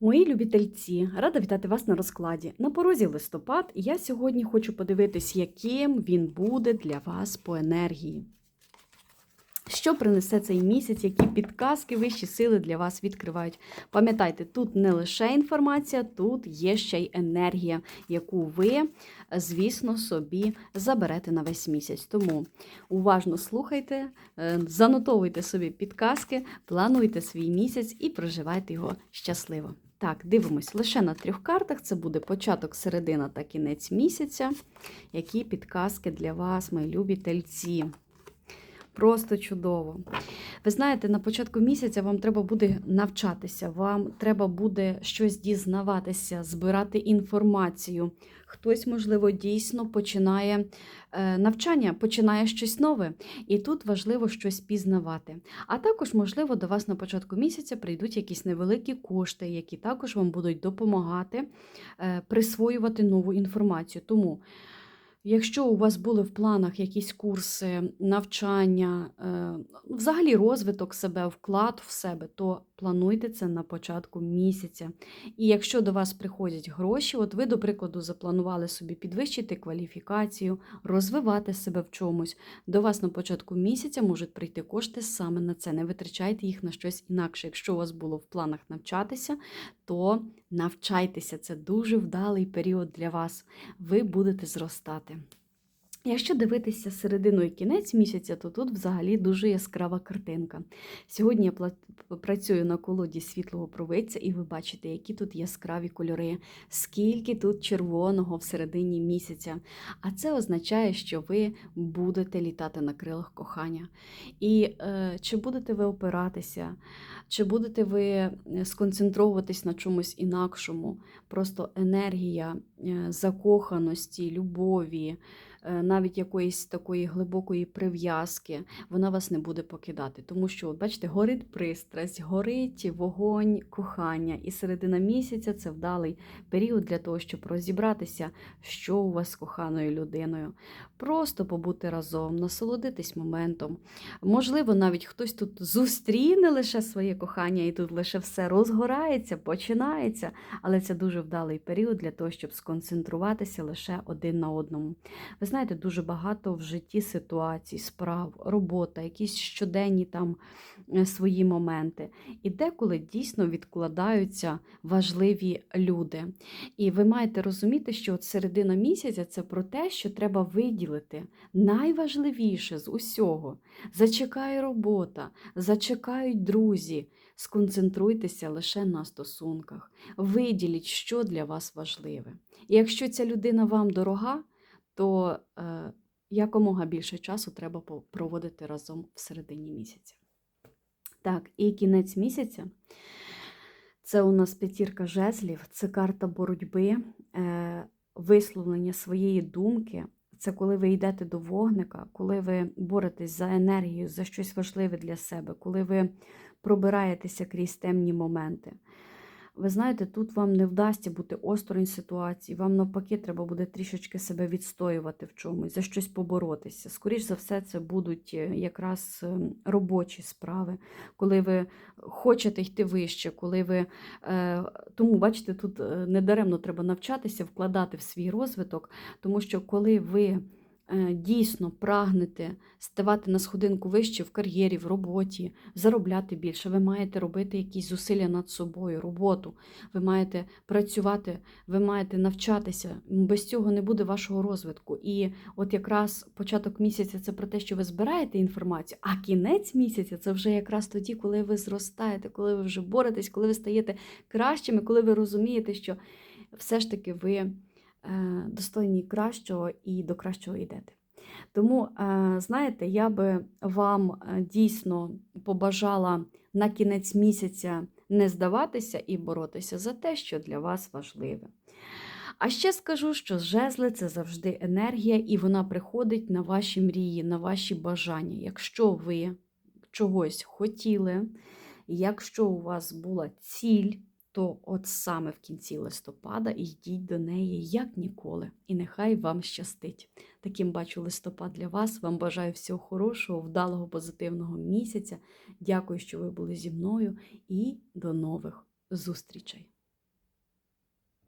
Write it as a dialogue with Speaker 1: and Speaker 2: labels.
Speaker 1: Мої любительці, рада вітати вас на розкладі. На порозі листопад, я сьогодні хочу подивитись, яким він буде для вас по енергії. Що принесе цей місяць, які підказки вищі сили для вас відкривають. Пам'ятайте, тут не лише інформація, тут є ще й енергія, яку ви, звісно, собі заберете на весь місяць. Тому уважно слухайте, е, занотовуйте собі підказки, плануйте свій місяць і проживайте його щасливо. Так, дивимось лише на трьох картах. Це буде початок, середина та кінець місяця. Які підказки для вас, мої любі тельці. Просто чудово. Ви знаєте, на початку місяця вам треба буде навчатися, вам треба буде щось дізнаватися, збирати інформацію. Хтось, можливо, дійсно починає е, навчання, починає щось нове. І тут важливо щось пізнавати. А також, можливо, до вас на початку місяця прийдуть якісь невеликі кошти, які також вам будуть допомагати е, присвоювати нову інформацію. Тому. Якщо у вас були в планах якісь курси, навчання, е, взагалі розвиток себе, вклад в себе, то плануйте це на початку місяця. І якщо до вас приходять гроші, от ви, до прикладу, запланували собі підвищити кваліфікацію, розвивати себе в чомусь, до вас на початку місяця можуть прийти кошти саме на це. Не витрачайте їх на щось інакше. Якщо у вас було в планах навчатися, то навчайтеся. Це дуже вдалий період для вас. Ви будете зростати. Якщо дивитися середину і кінець місяця, то тут взагалі дуже яскрава картинка. Сьогодні я працюю на колоді світлого провидця, і ви бачите, які тут яскраві кольори, скільки тут червоного в середині місяця. А це означає, що ви будете літати на крилах кохання. І е, чи будете ви опиратися, чи будете ви сконцентровуватись на чомусь інакшому, просто енергія е, закоханості, любові навіть якоїсь такої глибокої прив'язки, вона вас не буде покидати. Тому що, бачите, горить пристрасть, горить вогонь кохання. І середина місяця це вдалий період для того, щоб розібратися, що у вас з коханою людиною. Просто побути разом, насолодитись моментом. Можливо, навіть хтось тут зустріне лише своє кохання, і тут лише все розгорається, починається. Але це дуже вдалий період для того, щоб сконцентруватися лише один на одному. Ви знаєте, дуже багато в житті ситуацій, справ, робота, якісь щоденні там е, свої моменти. І деколи дійсно відкладаються важливі люди. І ви маєте розуміти, що от середина місяця це про те, що треба виділити найважливіше з усього. Зачекає робота, зачекають друзі. Сконцентруйтеся лише на стосунках, виділіть, що для вас важливе. І якщо ця людина вам дорога, то е, якомога більше часу треба проводити разом в середині місяця. Так, і кінець місяця це у нас п'ятірка жезлів, це карта боротьби, е, висловлення своєї думки. Це коли ви йдете до вогника, коли ви боретесь за енергію, за щось важливе для себе, коли ви пробираєтеся крізь темні моменти. Ви знаєте, тут вам не вдасться бути осторонь ситуації, вам навпаки, треба буде трішечки себе відстоювати в чомусь, за щось поборотися. Скоріше за все, це будуть е, якраз ем, робочі справи, коли ви хочете йти вище, коли ви. Е, тому, бачите, тут е, недаремно треба навчатися, вкладати в свій розвиток, тому що коли ви. Е, дійсно прагнете ставати на сходинку вище в кар'єрі, в роботі, заробляти більше, ви маєте робити якісь зусилля над собою, роботу, ви маєте працювати, ви маєте навчатися. Без цього не буде вашого розвитку. І от якраз початок місяця це про те, що ви збираєте інформацію, а кінець місяця це вже якраз тоді, коли ви зростаєте, коли ви вже боретесь, коли ви стаєте кращими, коли ви розумієте, що все ж таки ви. Е, достойні кращого і до кращого йдете. Тому, е, знаєте, я би вам е, дійсно побажала на кінець місяця не здаватися і боротися за те, що для вас важливе. А ще скажу, що жезли це завжди енергія, і вона приходить на ваші мрії, на ваші бажання. Якщо ви чогось хотіли, якщо у вас була ціль, то от саме в кінці листопада йдіть до неї як ніколи, і нехай вам щастить. Таким бачу листопад для вас. Вам бажаю всього хорошого, вдалого, позитивного місяця. Дякую, що ви були зі мною, і до нових зустрічей!